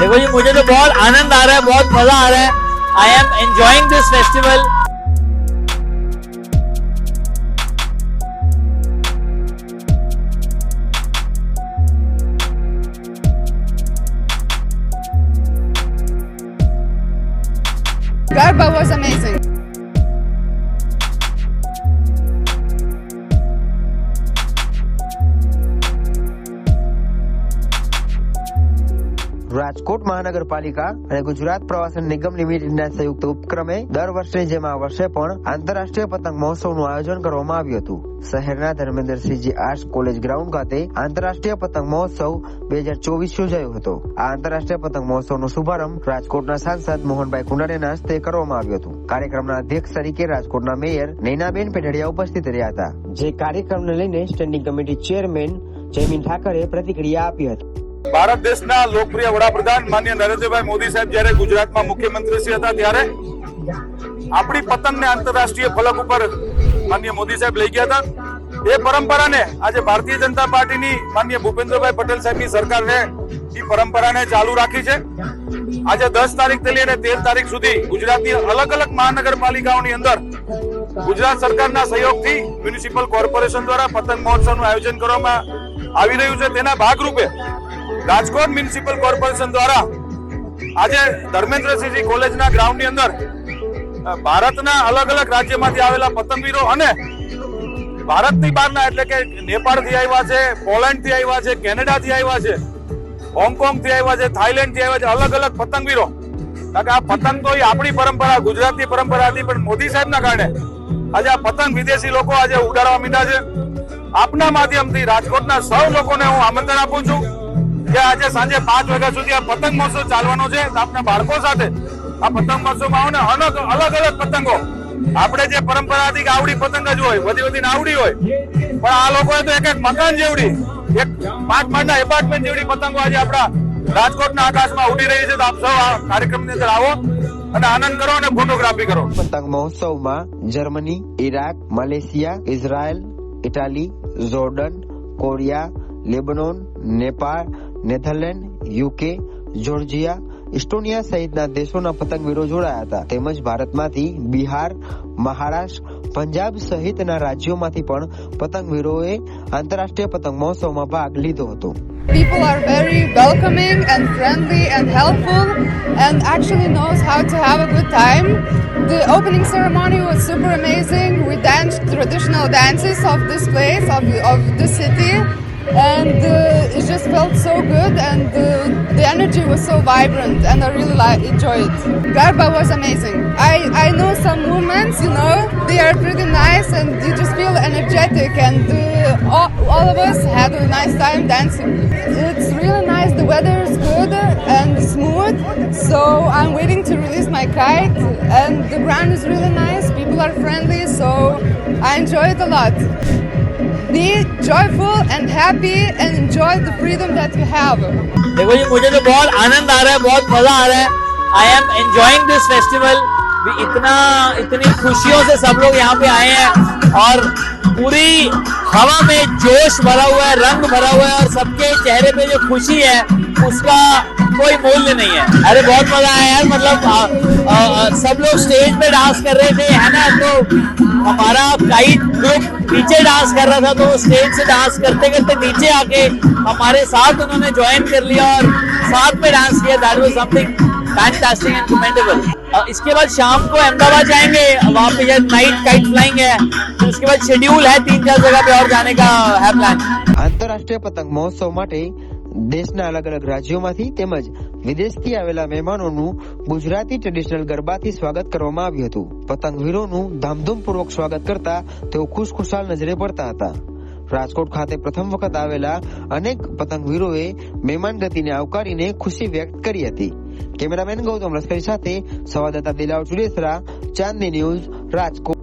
देखो जी, मुझे तो बहुत आनंद आ रहा है, बहुत मज़ा आ रहा है I am enjoying this festival Garba was amazing. Rajkot મહાનગરપાલિકા અને ગુજરાત પ્રવાસન નિગમ લિમિટેડના સંયુક્ત ઉપક્રમે દર વર્ષની જેમ આ વર્ષે પણ આંતરરાષ્ટ્રીય પતંગ મહોત્સવનું આયોજન કરવામાં આવ્યું હતું. શહેરના ધર્મેન્દ્રસિંહજી આર્ટસ કોલેજ ગ્રાઉન્ડ ખાતે આંતરરાષ્ટ્રીય પતંગ મહોત્સવ બે હજાર ચોવીસ યોજાયો હતો. આ આંતરરાષ્ટ્રીય પતંગ મહોત્સવનો શુભારંભ રાજકોટના સાંસદ મોહનભાઈ કુંડારીના હસ્તે કરવામાં આવ્યું હતું. કાર્યક્રમના અધ્યક્ષ તરીકે રાજકોટના મેયર નૈનાબેન પેઢડિયા ઉપસ્થિત રહ્યા હતા. જે કાર્યક્રમને લઈને standing committee chairman Jaymin Thackeray પ્રતિક્રિયા આપી હતી. ભારત દેશના લોકપ્રિય વડાપ્રધાન માન્ય નરેન્દ્રભાઈ મોદી સાહેબ જયારે ગુજરાતમાં મુખ્યમંત્રી શ્રી હતા ત્યારે આપણી પતંગને આંતરરાષ્ટ્રીય ફલક ઉપર માન્ય મોદી સાહેબ લઈ ગયા હતા. એ પરંપરાને આજે ભારતીય જનતા પાર્ટીની માન્ય ભૂપેન્દ્રભાઈ પટેલ સાહેબની સરકારે એ પરંપરાને ચાલુ રાખી છે. આજે દસ તારીખથી લઈને તેર તારીખ સુધી ગુજરાતની અલગ અલગ મહાનગરપાલિકાઓની અંદર ગુજરાત સરકારના સહયોગથી મ્યુનિસિપલ કોર્પોરેશન દ્વારા પતંગ મહોત્સવનું આયોજન કરવામાં આવી રહ્યું છે. તેના ભાગરૂપે રાજકોટ મ્યુનિસિપલ કોર્પોરેશન દ્વારા આજે ધર્મેન્દ્રસિંહજી કોલેજના ગ્રાઉન્ડની અંદર ભારતના અલગ અલગ રાજ્યમાંથી આવેલા પતંગવીરો અને ભારતની બહારના એટલે કે નેપાળથી આવ્યા છે, પોલેન્ડથી આવ્યા છે, કેનેડાથી આવ્યા છે, હોંગકોંગથી આવ્યા છે થાઈલેન્ડથી આવ્યા છે, અલગ અલગ પતંગવીરો. કારણ કે આ પતંગ તો એ આપણી પરંપરા, ગુજરાતની પરંપરા હતી, પણ મોદી સાહેબના કારણે આજે આ પતંગ વિદેશી લોકો આજે ઉડાડવા માંડ્યા છે. આપના માધ્યમથી રાજકોટના સૌ લોકોને હું આમંત્રણ આપું છું. કે આજે સાંજે પાંચ વાગ્યા સુધી આ પતંગ મહોત્સવ ચાલવાનો છે તો આપના બાળકો સાથે આ પતંગ મહોત્સવમાં આવો ને અલગ અલગ અલગ પતંગો. આપણે જે પરંપરાથી આવડી પતંગ જ હોય, બધી બધી આવડી હોય. પણ આ લોકોએ તો એક એક મકાન જેવડી, એક પાંચ પાંચના એપાર્ટમેન્ટ જેવડી પતંગો આજે આપણા રાજકોટના આકાશમાં ઉડી રહી છે તો આપ સૌ આ કાર્યક્રમની અંદર આવો અને આનંદ કરો અને ફોટોગ્રાફી કરો. પતંગ મહોત્સવમાં Germany Iraq Malaysia, Israel, Italy, Jordan, Korea, Lebanon, Nepal Netherlands UK Georgia Estonia સહિતના દેશોના પતંગવીરો જોડાયા હતા તેમજ ભારતમાંથી બિહાર મહારાષ્ટ્ર પંજાબ સહિતના રાજ્યોમાંથી પણ પતંગવીરોએ આંતરરાષ્ટ્રીય પતંગ મહોત્સવમાં ભાગ લીધો હતો People are very welcoming and friendly and helpful and actually knows how to have a good time. The opening ceremony was super amazing. We danced traditional dances of this place, of, of the city. And uh, it just felt so good, and uh, the energy was so vibrant, and I really like enjoy it. Garba was amazing. I, I know some movements, you know, they are pretty nice, and you just feel energetic. And uh, all, all of us had a nice time dancing. It's really nice. The weather is good and smooth, so I'm waiting to release my kite. And the ground is really nice. People are friendly, so I enjoy it a lot. Be joyful and happy and enjoy the freedom that you have. देखो जी मुझे तो बहुत आनंद आ रहा है, बहुत मज़ा आ रहा है I am enjoying this festival इतना, इतनी खुशियों से सब लोग यहाँ पे आए हैं और पूरी हवा में जोश भरा हुआ है, रंग भरा हुआ है और सबके चेहरे पे जो खुशी है, उसका कोई मूल्य नहीं है अरे बहुत मजा आया यार मतलब आ, आ, आ, सब लोग स्टेज पे डांस कर रहे थे है ना तो हमारा काइट ग्रुप नीचे डांस कर रहा था तो स्टेज से डांस करते करते नीचे आके हमारे साथ उन्होंने ज्वाइन कर लिया और साथ में डांस किया that was something fantastic and commendable इसके बाद शाम को अहमदाबाद जाएंगे वहाँ पे ये नाइट काइट फ्लाइंग है फिर उसके बाद शेड्यूल है तीन चार जगह पे और जाने का है प्लान આંતરરાષ્ટ્રીય પતંગ મહોત્સવ માટે દેશના અલગ અલગ રાજ્યોમાંથી તેમજ વિદેશથી આવેલા મહેમાનોનું ગુજરાતી ટ્રેડિશનલ ગરબાથી સ્વાગત કરવામાં આવ્યું હતું. પતંગવીરોનું ધામધૂમપૂર્વક સ્વાગત કરતા તેઓ ખુશખુશાલ નજરે પડતા હતા. રાજકોટ ખાતે પ્રથમ વખત આવેલા અનેક પતંગવીરોએ મહેમાન ગતિને આવકારીને ખુશી વ્યક્ત કરી હતી. કેમેરામેન ગૌતમ લશ્કરી સાથે સંવાદદાતા દિલાવ ચુડેસરા, ચાંદની ન્યૂઝ, રાજકોટ.